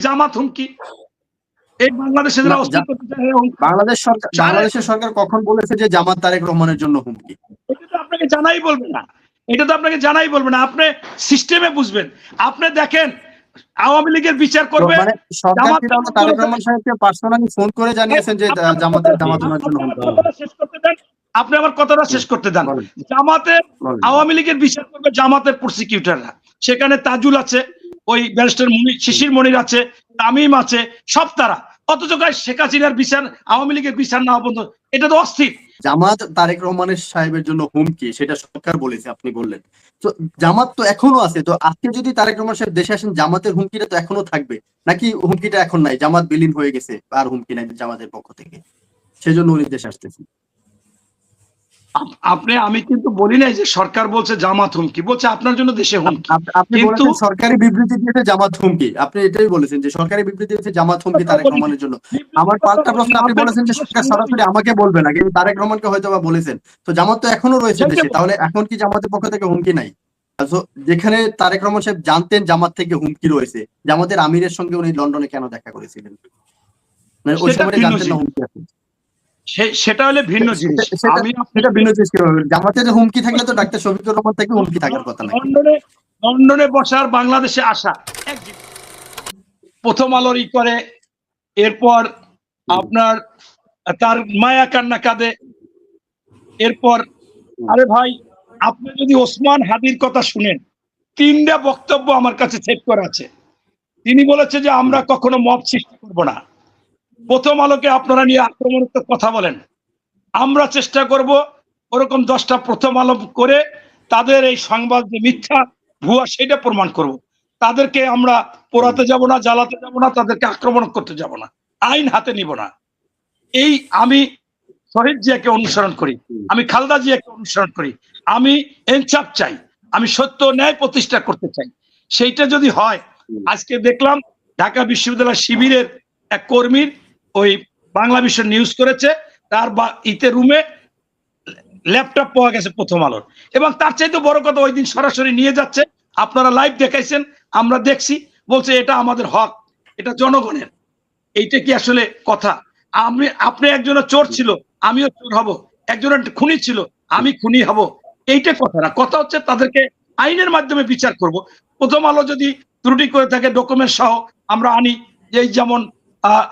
জামাত হুমকি এই বাংলাদেশে যারা অস্তিত্ব বাংলাদেশ সরকার বাংলাদেশের সরকার কখন বলেছে যে জামাত তারেক রহমানের জন্য হুমকি? এটা তো আপনাকে জানাই বলবে না। এটা তো আপনাকে জানাই বলবে না। আপনি সিস্টেমে বুঝবেন। আপনি দেখেন আওয়ামী লীগের বিচার করবে। মানে তারেক রহমান সাহেবকে পার্সোনালি ফোন করে জানিয়েছেন যে জামাতের জামাত ওনার জন্য শেষ করতে দেন। আপনি আমার কথাটা শেষ করতে দেন। জামাতের আওয়ামী লীগের বিচার করবে জামাতের প্রসিকিউটররা সেখানে তাজুল আছে। ওই ব্যারিস্টার মনির শিশির মনির আছে, তামিম আছে, সব তারা। অথচ শেখ হাসিনার বিচার, আওয়ামী লীগের বিচার না পর্যন্ত এটা তো অস্থির। জামাত তারেক রহমানের সাহেবের জন্য হুমকি, সেটা সরকার বলেছে, আপনি বললেন। তো জামাত তো এখনও আছে, তো আজকে যদি তারেক রহমান সাহেব দেশে আসেন, জামাতের হুমকিটা তো এখনও থাকবে। নাকি হুমকিটা এখন নাই? জামাত বিলীন হয়ে গেছে, আর হুমকি নাই জামাতের পক্ষ থেকে। সেজন্য উনি দেশে আসতেছেন। আপনি আমি কিন্তু বলি নাই যে সরকার বলছে জামাত হুমকি বলছে আপনার জন্য দেশে হুমকি। আপনি কিন্তু- সরকারি বিবৃতি দিয়েছে জামাত হুমকি। আপনি এটাই বলেছেন যে সরকারি বিবৃতি দিয়েছে জামাত হুমকি তারেক রহমানের জন্য। আমার পাল্টা প্রশ্ন আপনি বলেছেন যে সরকার সরাসরি আমাকে বলবে না কিন্তু তারেক রহমানকে হয়তো বা বলেছেন। তো জামাত তো এখনও রয়েছে দেশে তাহলে এখন কি জামাতের পক্ষ থেকে হুমকি নাই? তো যেখানে তারেক রহমান সাহেব জানতেন জামাত থেকে হুমকি রয়েছে জামাতের আমিরের সঙ্গে উনি লন্ডনে কেন দেখা করেছিলেন? মানে ওই সময় জানতেন না হুমকি আছে। সেটা হলে ভিন্ন জিনিস। আমি সেটা ভিন্ন জিনিস কীভাবে জামাতের হুমকি থাকলে তো ডাক্তার শফিকুর রহমান থেকে হুমকি থাকার কথা না লন্ডনে লন্ডনে বসার বাংলাদেশে আসা। প্রথম আলোর ই করে এরপর আপনার তার মায়া কান্না কাঁদে। এরপর আরে ভাই আপনি যদি ওসমান হাদির কথা শুনেন তিনটা বক্তব্য আমার কাছে সেভ করা আছে। তিনি বলেছে যে আমরা কখনো মব সৃষ্টি করব না। প্রথম আলোকে আপনারা নিয়ে আক্রমণাত্মক কথা বলেন। আমরা চেষ্টা করব ওরকম দশটা প্রথম আলো করে তাদের এই সংবাদ যে মিথ্যা ভুয়া সেটা প্রমাণ করব। তাদেরকে আমরা পোড়াতে যাব না, জ্বালাতে যাব না, তাদেরকে আক্রমণ করতে যাব না। আইন হাতে নিব না। এই আমি শহীদ জিয়াকে অনুসরণ করি, আমি খালদা জিয়াকে অনুসরণ করি, আমি এনসাফ চাই, আমি সত্য ন্যায় প্রতিষ্ঠা করতে চাই। সেইটা যদি হয়, আজকে দেখলাম ঢাকা বিশ্ববিদ্যালয় শিবিরের এক কর্মীর ওই বাংলা বিশ্ব নিউজ করেছে, তার ইতে রুমে ল্যাপটপ পাওয়া গেছে প্রথম আলোর। এবং তার চাইতে বড় কথা, ওই দিন সরাসরি নিয়ে যাচ্ছে, আপনারা লাইভ দেখাইছেন, আমরা দেখছি, বলছে এটা আমাদের হক, এটা জনগণের। এইটা কি আসলে কথা? আমি, আপনি একজনের চোর ছিল, আমিও চোর হব। একজনের খুনি ছিল, আমি খুনি হব। এইটা কথা না। কথা হচ্ছে তাদেরকে আইনের মাধ্যমে বিচার করব। প্রথম আলো যদি ত্রুটি করে থাকে ডকুমেন্ট সহ আমরা আনি, এই যেমন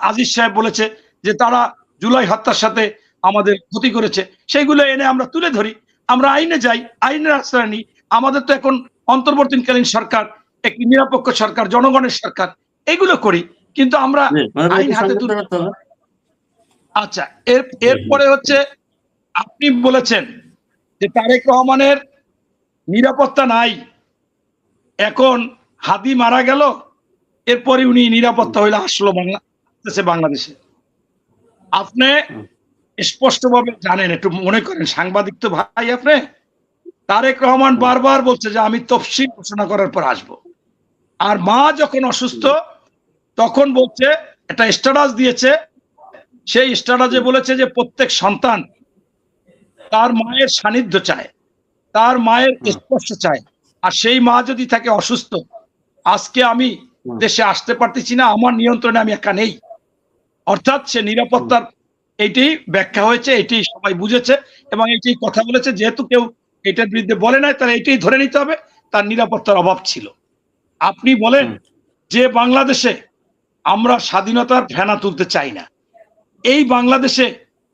আজিজ সাহেব বলেছে যে তারা জুলাই হত্যার সাথে আমাদের ক্ষতি করেছে। সেইগুলো এনে আমরা তুলে ধরি। আমরা আইনে যাই আইনের আশ্রয় নিই। আমাদের তো এখন অন্তর্বর্তীকালীন সরকার একটি নিরপেক্ষ সরকার জনগণের সরকার এগুলো করি। কিন্তু আমরা আইন হাতে তুলে আচ্ছা এর এরপরে হচ্ছে আপনি বলেছেন যে তারেক রহমানের নিরাপত্তা নাই। এখন হাদি মারা গেল এরপরে উনি নিরাপত্তা হইলে আসলো বাংলাদেশে বাংলাদেশে। আপনি স্পষ্টভাবে জানেন একটু মনে করেন সাংবাদিক তো ভাই আপনি? তারেক রহমান বারবার বলছে যে আমি তফসিল ঘোষণা করার পর আসব। আর মা যখন অসুস্থ তখন বলছে একটা স্ট্যাটাস দিয়েছে সেই স্ট্যাটাসে বলেছে যে প্রত্যেক সন্তান তার মায়ের সান্নিধ্য চায় তার মায়ের স্পর্শ চায়। আর সেই মা যদি থাকে অসুস্থ আজকে আমি দেশে আসতে পারতেছি না আমার নিয়ন্ত্রণে আমি একা নেই। অর্থাৎ সে নিরাপত্তার এইটাই ব্যাখ্যা হয়েছে এটাই সবাই বুঝেছে এবং এইটাই কথা বলেছে। যেহেতু কেউ এটার বিরুদ্ধে বলে নাই তাহলে এটাই ধরে নিতে হবে তার নিরাপত্তার অভাব ছিল। আপনি বলেন যে বাংলাদেশে আমরা স্বাধীনতার ফেনা তুলতে চাই না। এই বাংলাদেশে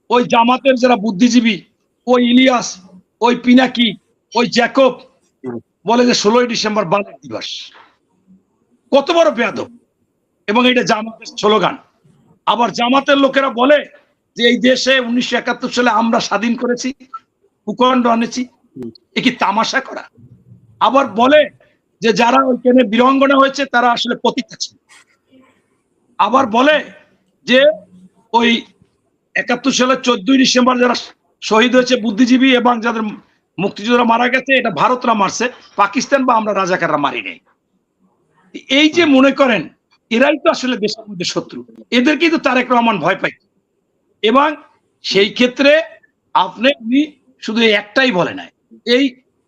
ওই জামাতের যারা বুদ্ধিজীবী ওই ইলিয়াস ওই পিনাকি ওই জ্যাকব বলে যে ষোলোই ডিসেম্বর বাংলা দিবস। কত বড় বেয়াদব। এবং এটা জামাতের স্লোগান। আবার জামাতের লোকেরা বলে যে এই দেশে উনিশশো একাত্তর সালে আমরা স্বাধীন করেছি, ভূখণ্ড আনেছি। এ কি তামাশা করা? আবার বলে যে যারা ওইখানে বীরঙ্গনা হয়েছে, তারা আসলে পতিতা আছে। আবার বলে যে ওই একাত্তর সালের চোদ্দই ডিসেম্বর যারা শহীদ হয়েছে বুদ্ধিজীবী এবং যাদের মুক্তিযোদ্ধারা মারা গেছে, এটা ভারতরা মারছে, পাকিস্তান বা আমরা রাজাকাররা মারি নাই। এই যে মনে করেন এরাই তো আসলে দেশের মধ্যে শত্রু। এদেরকেই তো তারেক রহমান ভয় পাই এবং সেই ক্ষেত্রে আপনি উনি শুধু একটাই বলে নাই। এই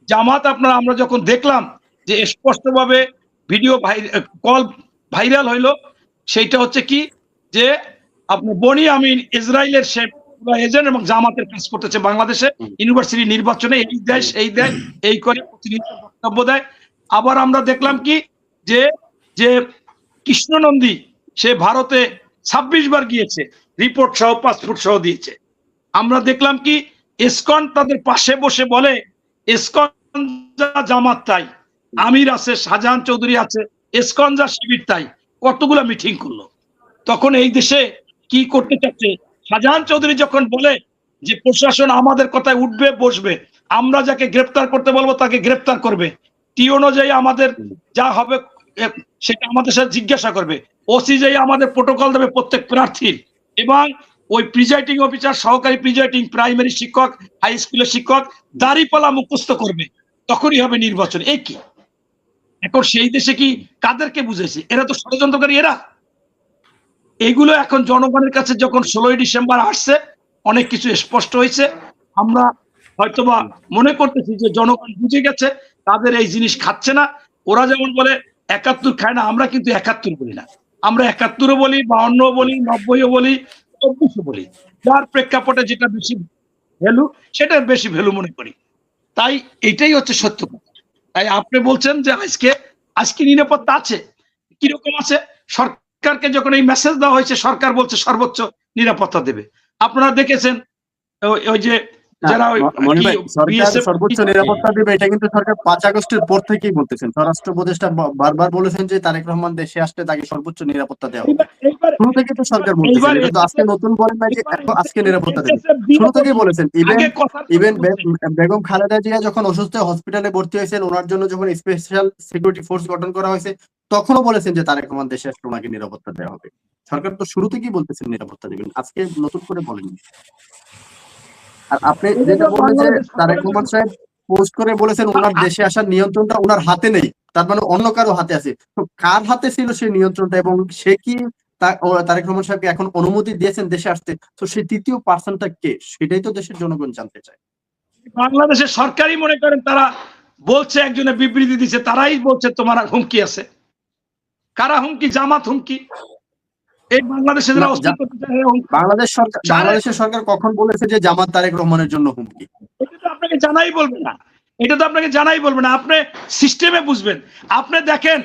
জামাত আপনারা আমরা যখন দেখলাম যে স্পষ্টভাবে ভিডিও কল ভাইরাল হইল সেইটা হচ্ছে কি যে আপনার বনি আমিন ইসরায়েলের সে এজেন্ট এবং জামাতের কাজ করতেছে বাংলাদেশে। ইউনিভার্সিটি নির্বাচনে এই দেশ এই দেশ এই করে প্রতিনিধি বক্তব্য দেয়। আবার আমরা দেখলাম কি যে যে কৃষ্ণনন্দী, সে ভারতে ছাব্বিশ বার গিয়েছে। রিপোর্ট সহ পাসপোর্ট সহ দিয়েছে। আমরা দেখলাম কি, এসকন তাদের পাশে বসে বলে, এসকন জামাত তাই, আমির আছে, শাহজাহান চৌধুরী আছে, এসকন যা শিবির তাই। কতগুলো মিটিং করল। তখন এই দেশে কি করতে চাচ্ছে? শাহজাহান চৌধুরী যখন বলে যে, প্রশাসন আমাদের কথায় উঠবে, বসবে, আমরা যাকে গ্রেপ্তার করতে বলব তাকে গ্রেপ্তার করবে। টি অনুযায়ী আমাদের যা হবে সেটা আমাদের সাথে জিজ্ঞাসা করবে। ওসি যাই আমাদের প্রোটোকল দেবে প্রত্যেক প্রার্থীর। এবং ওই প্রিজাইডিং অফিসার সহকারী প্রিজাইডিং প্রাইমারি শিক্ষক হাই স্কুলের শিক্ষক, দাঁড়িপালা মুখস্থ করবে। তখনই হবে নির্বাচন। এই কি? এখন সেই দেশে কি কাদেরকে বুঝেছে এরা তো ষড়যন্ত্রকারী, এরা? এগুলো এখন জনগণের কাছে যখন ষোলোই ডিসেম্বর আসছে, অনেক কিছু স্পষ্ট হয়েছে। আমরা হয়তোবা মনে করতেছি যে জনগণ বুঝে গেছে, তাদের এই জিনিস খাচ্ছে না। ওরা যেমন বলে একাত্তর খায় না, আমরা কিন্তু একাত্তর বলি না। আমরা একাত্তরও বলি বাউন্ন বলি, নব্বইও বলি, চব্বিশও বলি। যার প্রেক্ষাপটে যেটা বেশি ভ্যালু সেটা বেশি ভ্যালু মনে করি। তাই এটাই হচ্ছে সত্য কথা। তাই আপনি বলছেন যে আজকে আজকে নিরাপত্তা আছে, কীরকম আছে? সরকারকে যখন এই মেসেজ দেওয়া হয়েছে, সরকার বলছে সর্বোচ্চ নিরাপত্তা দেবে। আপনারা দেখেছেন, ওই- ওই যে যারা সরকার সর্বোচ্চ নিরাপত্তা দেবে এটা কিন্তু সরকার পাঁচ আগস্টের পর থেকেই বলতেছেন। স্বরাষ্ট্র উপদেষ্টা বারবার বলেছেন যে তারেক রহমান দেশে আসলে তাকে সর্বোচ্চ নিরাপত্তা দেওয়া শুরু থেকে তো সরকার বলতেছেন এইবার আজকে নতুন বলেন না যে আজকে নিরাপত্তা দেবে। BSF শুরু থেকেই বলেছেন ইভেন ইভেন বেগম খালেদা জিয়া যখন অসুস্থ হসপিটালে ভর্তি হয়েছেন ওনার জন্য যখন স্পেশাল সিকিউরিটি ফোর্স গঠন করা হয়েছে তখনও বলেছেন যে তারেক রহমান দেশে আসলে ওনাকে নিরাপত্তা দেওয়া হবে। সরকার তো শুরু থেকেই বলতেছেন নিরাপত্তা দেবেন আজকে নতুন করে বলেন আর আপনি যেটা বললেন যে তারেক রহমান সাহেব পোস্ট করে বলেছেন ওনার দেশে আসার নিয়ন্ত্রণটা ওনার হাতে নেই তার মানে অন্য কারও হাতে আছে। তো কার হাতে ছিল সেই নিয়ন্ত্রণটা এবং সে কি তারেক রহমান সাহেবকে এখন অনুমতি দিয়েছেন দেশে আসতে? তো সেই তৃতীয় পার্সনটা কে? সেটাই তো দেশের জনগণ জানতে চায়। বাংলাদেশের সরকারই মনে করেন তারা বলছে একজনে বিবৃতি দিচ্ছে তারাই বলছে তোমার হুমকি আছে। কারা হুমকি? জামাত হুমকি। এই বাংলাদেশে যারা অস্তিত্ব সরকার বাংলাদেশের সরকার কখন বলেছে যে জামাত তারেক রহমানের জন্য হুমকি? এটা তো আপনাকে জানাই বলবে না। এটা তো আপনাকে জানাই বলবে না। আপনি সিস্টেমে বুঝবেন। আপনি দেখেন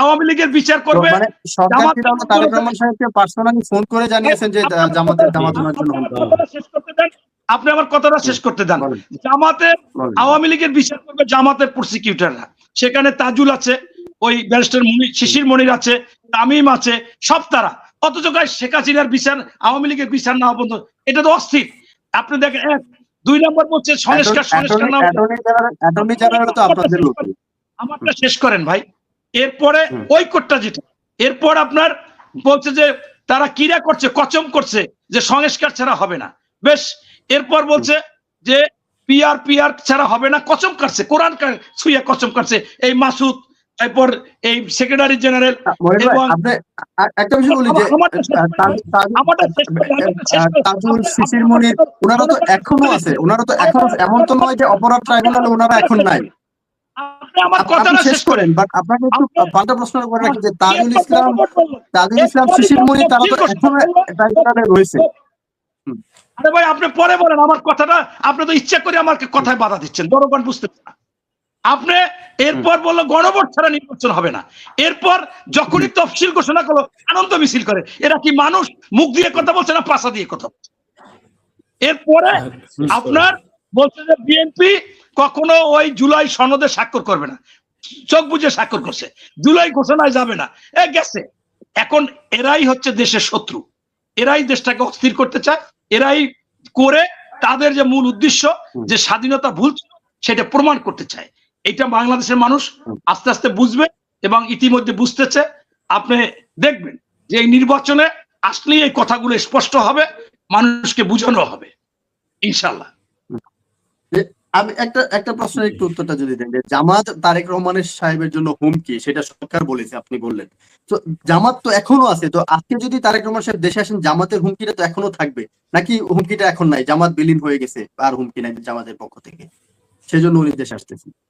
আওয়ামী লীগের বিচার করবে মানে সরকার জামাত কি তাহলে তারেক রহমান সাহেবকে পার্সোনালি ফোন করে জানিয়েছেন যে জামাতের জামাত ওনার জন্য আমার কথাটা শেষ করতে দেন। আপনি আমার কথাটা শেষ করতে দেন। জামাতের আওয়ামী লীগের বিচার করবে জামাতের প্রসিকিউটররা সেখানে তাজুল আছে ওই ব্যারিস্টার মনির শিশির মনির আছে তামিম আছে সব তারা। অথচ শেখ হাসিনার বিচার আওয়ামী লীগের বিচার না পর্যন্ত এটা তো অস্থির। আপনি দেখেন এক দুই নম্বর বলছে সংস্কার সংস্কার না আমারটা শেষ করেন। ভাই। এরপরে। ওই কোটটা যেটা। এরপর আপনার বলছে যে তারা কিরা করছে কচম করছে যে সংস্কার ছাড়া হবে না। বেশ এরপর বলছে যে পিআর পিআর ছাড়া হবে না কচম কাটছে কোরআন ছুঁয়ে কচম কাটছে। এই মাসুদ এরপর এই সেক্রেটারি জেনারেল এবং- একটা বিষয় বলি যে। তাজুল শিশির মনির ওনারা তো এখনও আছে ওনারা তো এখনও এমন তো নয় যে অপরাধ ট্রাইব্যুনালে ওনারা এখন নাই। আমার কথাটা আপনি শেষ করেন। বাট আপনাকে একটু পাল্টা প্রশ্ন করে রাখি যে তাজুল ইসলাম তাজুল ইসলাম শিশির মনির তারা তো এখনও ট্রাইব্যুনালে রয়েছে। আরে ভাই আপনি পরে বলেন আমার কথাটা আপনি তো ইচ্ছা করে আমাকে কথায় বাধা দিচ্ছেন জনগণ বুঝতে পারে। আপনি এরপর বলল গণভোট ছাড়া নির্বাচন হবে না। এরপর যখনই তফসিল ঘোষণা করল আনন্দ মিছিল করে। এরা কি মানুষ? মুখ দিয়ে কথা বলছে না পাশা দিয়ে কথা বলছে? এরপরে আপনার বলছে যে বিএনপি কখনো ওই জুলাই সনদে স্বাক্ষর করবে না। চোখ বুঝে স্বাক্ষর করছে। জুলাই ঘোষণায় যাবে না। এ গেছে। এখন এরাই হচ্ছে দেশের শত্রু। এরাই দেশটাকে অস্থির করতে চায়। এরাই করে তাদের যে মূল উদ্দেশ্য যে স্বাধীনতা ভুল সেটা প্রমাণ করতে চায়। এটা বাংলাদেশের মানুষ আস্তে আস্তে বুঝবে এবং ইতিমধ্যে বুঝতেছে। আপনি দেখবেন যে এই নির্বাচনে আসলেই এই কথাগুলো স্পষ্ট হবে মানুষকে বুঝানো হবে ইনশাল্লাহ আমি একটা একটা প্রশ্নের একটু উত্তরটা যদি দেন যে জামাত তারেক রহমানের সাহেবের জন্য হুমকি সেটা সরকার বলেছে আপনি বললেন। তো জামাত তো এখনও আছে তো আজকে যদি তারেক রহমান সাহেব দেশে আসেন জামাতের হুমকিটা তো এখনও থাকবে। নাকি হুমকিটা এখন নাই? জামাত বিলীন হয়ে গেছে আর হুমকি নাই জামাতের পক্ষ থেকে। সেজন্য উনি দেশে আসতেছেন। আপ-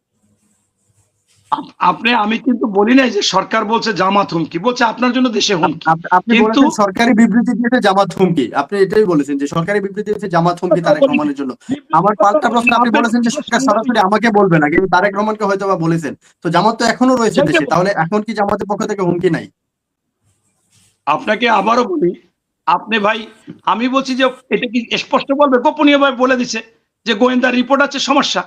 আপনি আমি কিন্তু বলি নাই যে সরকার বলছে জামাত হুমকি বলছে আপনার জন্য দেশে হুমকি। আপনি কিন্তু- সরকারি বিবৃতি দিয়েছে জামাত হুমকি আপনি এটাই বলেছেন যে সরকারি বিবৃতি দিয়েছে জামাত হুমকি তারেক রহমানের জন্য। আমার পাল্টা প্রশ্ন আপনি বলেছেন যে সরকার সরাসরি আমাকে বলবে না কিন্তু তারেক রহমানকে হয়তো বা বলেছেন। তো জামাত তো এখনও রয়েছে দেশে তাহলে এখন কি জামাতের পক্ষ থেকে হুমকি নাই? আপনাকে আবারও বলি আপনি ভাই আমি বলছি যে এটা কি স্পষ্ট বলবে? গোপনীয় ভাবে বলে দিছে যে গোয়েন্দার রিপোর্ট আছে সমস্যা।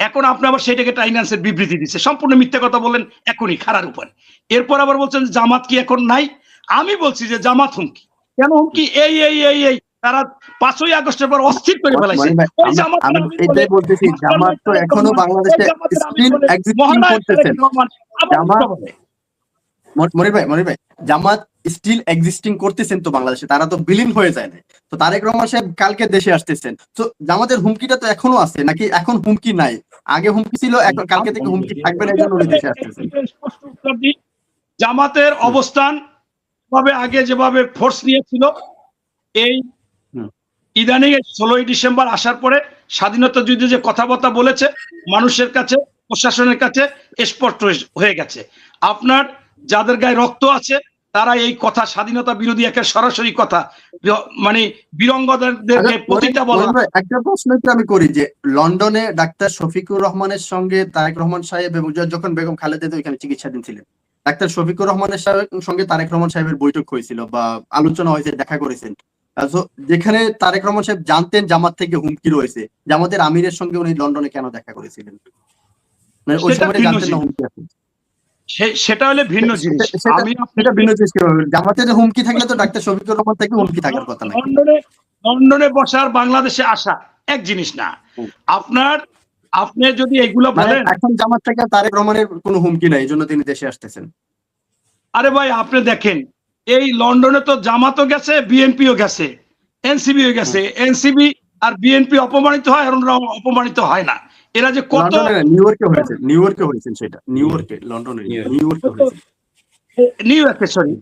এখন আপনি আবার সেটাকে টাইনান্সের বিবৃতি দিচ্ছে সম্পূর্ণ মিথ্যা কথা বললেন এখনই খারার উপায় এরপর আবার বলছেন জামাত কি এখন নাই? আমি বলছি যে জামাত হুমকি। কেন হুমকি? এই এই এই এই তারা পাঁচই আগস্টের পর অস্থির করে ফেলাইছে। ওই এটাই বলতেছি জামাত তো এখনও বাংলাদেশে স্টিল এক্সিস্টিং। মন- মনির ভাই মনির ভাই জামাত স্টিল এক্সিস্টিং করতেছেন তো বাংলাদেশে তারা তো বিলীন হয়ে যায় না তো তারেক রহমান সাহেব কালকে দেশে আসতেছেন তো জামাতের হুমকিটা তো এখনও আছে নাকি এখন হুমকি নাই আগে হুমকি ছিল এখন কালকে থেকে হুমকি থাকবে না এই জন্য উনি দেশে আসতেছেন। জামাতের অবস্থান ভাবে আগে যেভাবে ফোর্স নিয়েছিল এই। ইদানিং ষোলোই ডিসেম্বর আসার পরে স্বাধীনতা যুদ্ধে যে কথাবার্তা বলেছে মানুষের কাছে প্রশাসনের কাছে স্পষ্ট হয়ে গেছে আপনার যাদের গায়ে রক্ত আছে তারা এই কথা স্বাধীনতা বিরোধী একটা সরাসরি কথা মানে বীরঙ্গদেরকে আচ্ছা, প্রতিটা বলা একটা প্রশ্ন আমি করি যে লন্ডনে ডাক্তার শফিকুর রহমানের সঙ্গে তারেক রহমান সাহেব এবং যখন বেগম খালেদা ওইখানে চিকিৎসাধীন ছিলেন ডাক্তার শফিকুর রহমানের সঙ্গে তারেক রহমান সাহেবের বৈঠক হয়েছিল বা আলোচনা হয়েছে দেখা করেছেন। যেখানে তারেক রহমান সাহেব জানতেন জামাত থেকে হুমকি রয়েছে জামাতের আমিরের সঙ্গে উনি লন্ডনে কেন দেখা করেছিলেন? মানে ওই সময় জানতেন না হুমকি আছে সেটা হলে ভিন্ন জিনিস। আমি সেটা ভিন্ন জিনিস জামাতের হুমকি থাকলে তো ডাক্তার শফিকুর রহমান থেকে হুমকি থাকার কথা না লন্ডনে লন্ডনে বসার বাংলাদেশে আসা এক জিনিস না। আপনার আপনি যদি এগুলো মানে বলেন এখন জামাত থেকে তারেক রহমানের কোনো হুমকি নাই এই জন্য তিনি দেশে আসতেছেন। আরে ভাই আপনি দেখেন এই লন্ডনে তো জামাতও গেছে বিএনপিও গেছে এনসিবিও গেছে। এনসিবি আর বিএনপি অপমানিত হয় আর অপমানিত হয় না। এরা যে কত নিউ ইয়র্কে হয়েছে নিউ ইয়র্কে হয়েছে সেটা নিউ ইয়র্কে লন্ডনে নিউ ইয়র্কে। হয়েছে। নিউ ইয়র্কে সরি